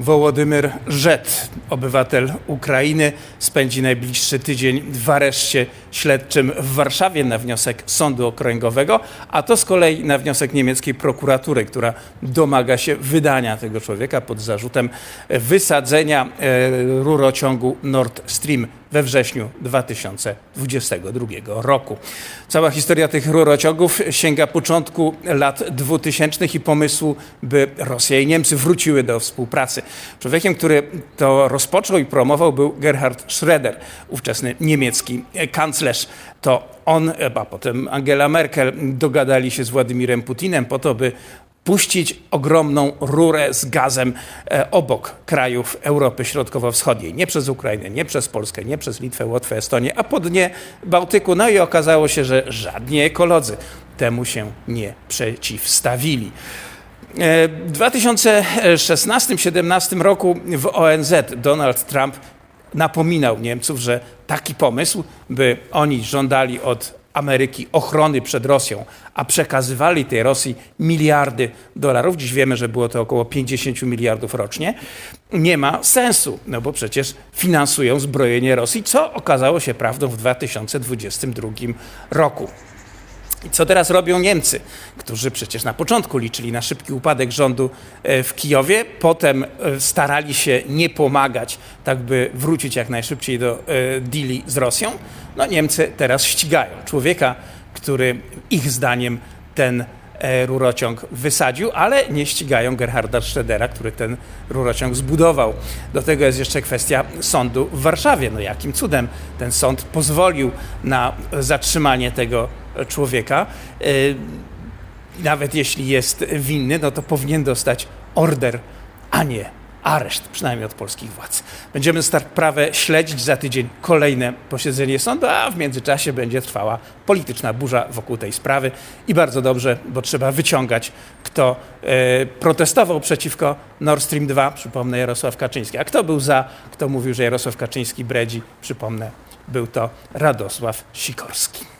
Wołodymyr Żet, obywatel Ukrainy, spędzi najbliższy tydzień w areszcie śledczym w Warszawie na wniosek Sądu Okręgowego, a to z kolei na wniosek niemieckiej prokuratury, która domaga się wydania tego człowieka pod zarzutem wysadzenia e, rurociągu Nord Stream we wrześniu 2022 roku. Cała historia tych rurociągów sięga początku lat 2000 i pomysłu, by Rosja i Niemcy wróciły do współpracy. Człowiekiem, który to rozpoczął i promował był Gerhard Schröder, ówczesny niemiecki kanclerz. To on, a potem Angela Merkel dogadali się z Władimirem Putinem po to, by puścić ogromną rurę z gazem e, obok krajów Europy Środkowo-Wschodniej. Nie przez Ukrainę, nie przez Polskę, nie przez Litwę, Łotwę, Estonię, a po dnie Bałtyku. No i okazało się, że żadni ekolodzy temu się nie przeciwstawili. E, W 2016-17 roku w ONZ Donald Trump napominał Niemców, że taki pomysł, by oni żądali od Ameryki ochrony przed Rosją, a przekazywali tej Rosji miliardy dolarów, dziś wiemy, że było to około 50 miliardów rocznie, nie ma sensu, no bo przecież finansują zbrojenie Rosji, co okazało się prawdą w 2022 roku. I co teraz robią Niemcy, którzy przecież na początku liczyli na szybki upadek rządu e, w Kijowie, potem e, starali się nie pomagać, tak by wrócić jak najszybciej do e, deali z Rosją? No Niemcy teraz ścigają człowieka, który ich zdaniem ten rurociąg wysadził, ale nie ścigają Gerharda Schrödera, który ten rurociąg zbudował. Do tego jest jeszcze kwestia sądu w Warszawie. No jakim cudem ten sąd pozwolił na zatrzymanie tego człowieka. E, Nawet jeśli jest winny, no to powinien dostać order, a nie areszt, przynajmniej od polskich władz. Będziemy sprawę śledzić za tydzień kolejne posiedzenie sądu, a w międzyczasie będzie trwała polityczna burza wokół tej sprawy i bardzo dobrze, bo trzeba wyciągać, kto e, protestował przeciwko Nord Stream 2, przypomnę Jarosław Kaczyński, a kto był za, kto mówił, że Jarosław Kaczyński bredzi, przypomnę, był to Radosław Sikorski.